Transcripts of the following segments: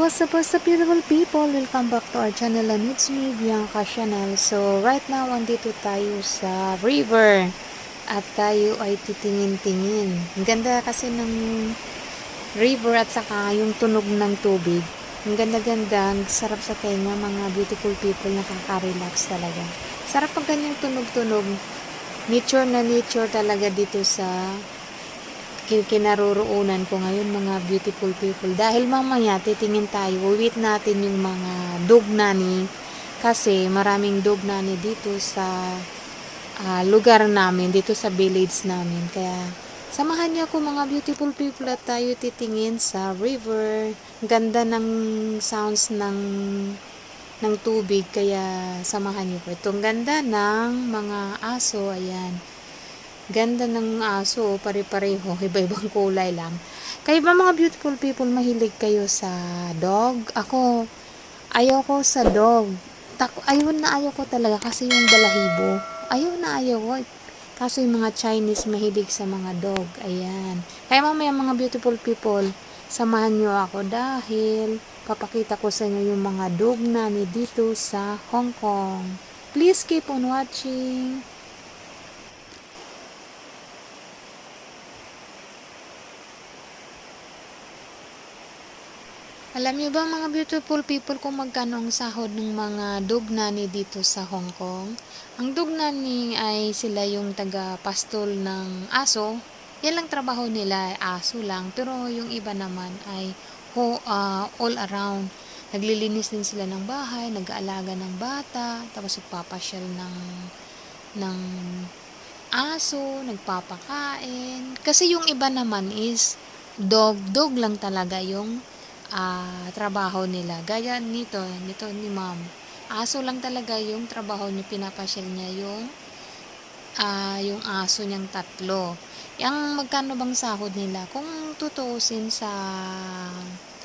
What's up, what's up, beautiful people? Welcome back to our channel and it's me, Bianca Chanel. So, right now, andito tayo sa river at tayo ay titingin-tingin. Ang ganda kasi ng river at saka yung tunog ng tubig. Ang ganda-ganda, ang sarap sa tenga, mga beautiful people, nakaka-relax talaga. Sarap pag ganyang tunog-tunog. Nature na nature talaga dito sa kinaroroonan ko ngayon mga beautiful people. Dahil mamaya titingin tayo wait natin yung mga dog nani kasi maraming dog nani dito sa ah, lugar namin dito sa village namin. Kaya samahan niyo ako mga beautiful people at tayo titingin sa river. Ganda ng sounds ng ng tubig kaya samahan niyo po itong ganda ng mga aso ayan Ganda ng aso, pare-pareho, iba-ibang kulay lang. Kayo ba mga beautiful people, mahilig kayo sa dog? Ako, ayaw ko sa dog. Tak ayaw na ayaw ko talaga kasi yung balahibo. Ayaw na ayaw ko. Kaso yung mga Chinese mahilig sa mga dog. Ayan. Kaya mamaya mga beautiful people, samahan nyo ako dahil papakita ko sa inyo yung mga dog na ni dito sa Hong Kong. Please keep on watching. Alam niyo ba mga beautiful people kung magkano ang sahod ng mga dog nani dito sa Hong Kong? Ang dog nani ay sila yung taga-pastol ng aso. Yan lang trabaho nila, aso lang. Pero yung iba naman ay ho, ah, all around. Naglilinis din sila ng bahay, nag-aalaga ng bata, tapos nagpapasyal ng ng aso, nagpapakain. Kasi yung iba naman is dog, dog lang talaga yung ah, trabaho nila. Gaya nito, nito ni ma'am. Aso lang talaga yung trabaho niya, pinapasyal niya yung ah, yung aso niyang tatlo. Yang magkano bang sahod nila? Kung tutuusin sa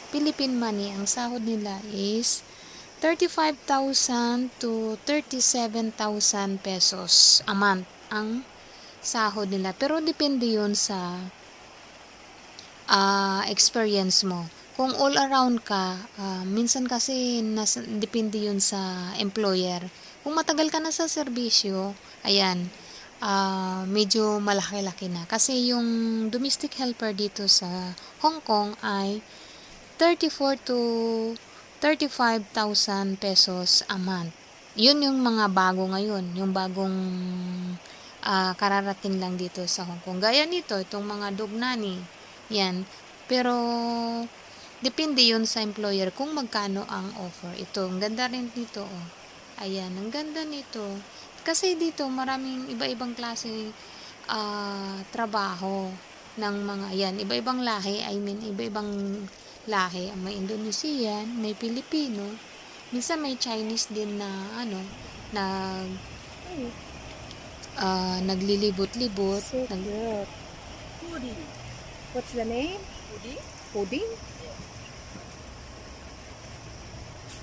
Philippine money, ang sahod nila is 35,000 to 37,000 pesos a month ang sahod nila. Pero depende yun sa ah, experience mo. Kung all around ka, ah, minsan kasi nas, depende yun sa employer. Kung matagal ka na sa serbisyo, ayan, ah, medyo malaki-laki na. Kasi yung domestic helper dito sa Hong Kong ay 34 to 35,000 pesos a month. Yun yung mga bago ngayon, yung bagong ah, kararating lang dito sa Hong Kong. Gaya nito, itong mga dog nani, yan. Pero, depende yun sa employer kung magkano ang offer. Ito, ang ganda rin dito, oh. Ayan, ang ganda nito. Kasi dito, maraming iba-ibang klase ah, trabaho ng mga, yan, iba-ibang lahi, I mean, iba-ibang lahi. May Indonesian, may Pilipino, minsan may Chinese din na, ano, nag, ah, naglilibot-libot, So nag. What's the name? Pudding? Pudding?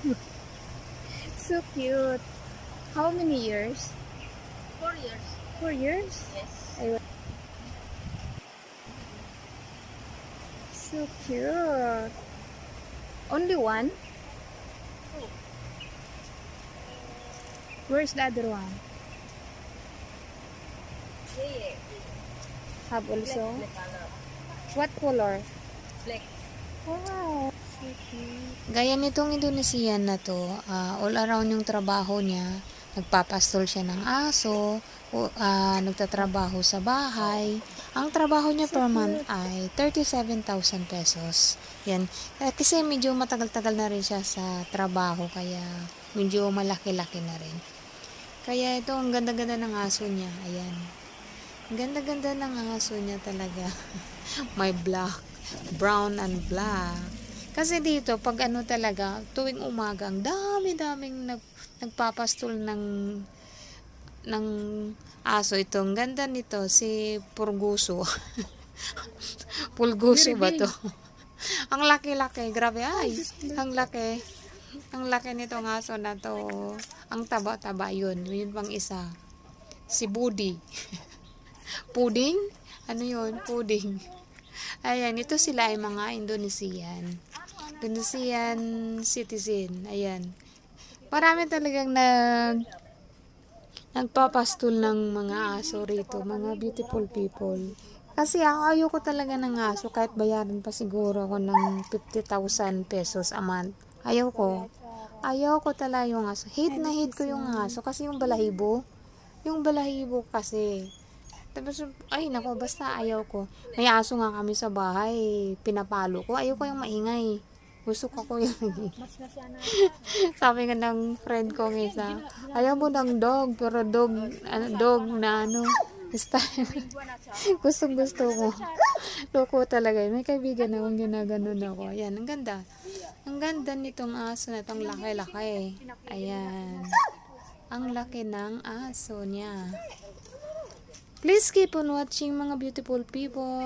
Yeah. so cute. How many years? Four years. Four years? Yes. So cute. Only one? Two. Where's the other one? Yeah, yeah. Have also? What color? Black. Wow. Gaya nitong Indonesian na to, ah, all around yung trabaho niya, nagpapastol siya ng aso, o, ah, nagtatrabaho sa bahay. Ang trabaho niya per month ay 37,000 pesos. Yan. Eh, kasi medyo matagal-tagal na rin siya sa trabaho, kaya medyo malaki-laki na rin. Kaya ito, ang ganda-ganda ng aso niya. Ayan. Ganda-ganda ng aso niya talaga. May black, brown and black. Kasi dito, pag ano talaga, tuwing umaga, ang dami-daming nag, nagpapastol ng ng aso. Ito, ang ganda nito, si Purguso. Pulguso ba to? ang laki-laki, grabe ay, ang laki. Ang laki nitong aso na to. Ang taba-taba yun. Yun pang isa. Si Budi. Puding? Ano yun? Puding. Ayan, ito sila ay mga Indonesian. Indonesian citizen. Ayan. Marami talagang nag nagpapastol ng mga aso rito, mga beautiful people. Kasi ako ayoko talaga ng aso kahit bayaran pa siguro ako ng 50,000 pesos a month. Ayaw ko. Ayaw ko talaga yung aso. Hate na hate ko yung aso kasi yung balahibo. Yung balahibo kasi. Tapos, ay nako, basta ayaw ko. May aso nga kami sa bahay, pinapalo ko. Ayaw ko yung maingay. Gusto ko ko yung na na. sabi nga ng friend ko ng isa, ayaw mo ng dog, pero dog, ano, dog na ano, style. Gustong gusto ko. Loko talaga. May kaibigan akong ginaganon ako. Ayan, ang ganda. Ang ganda nitong aso na itong laki-laki. Ayan. Ang laki ng aso niya. Please keep on watching mga beautiful people.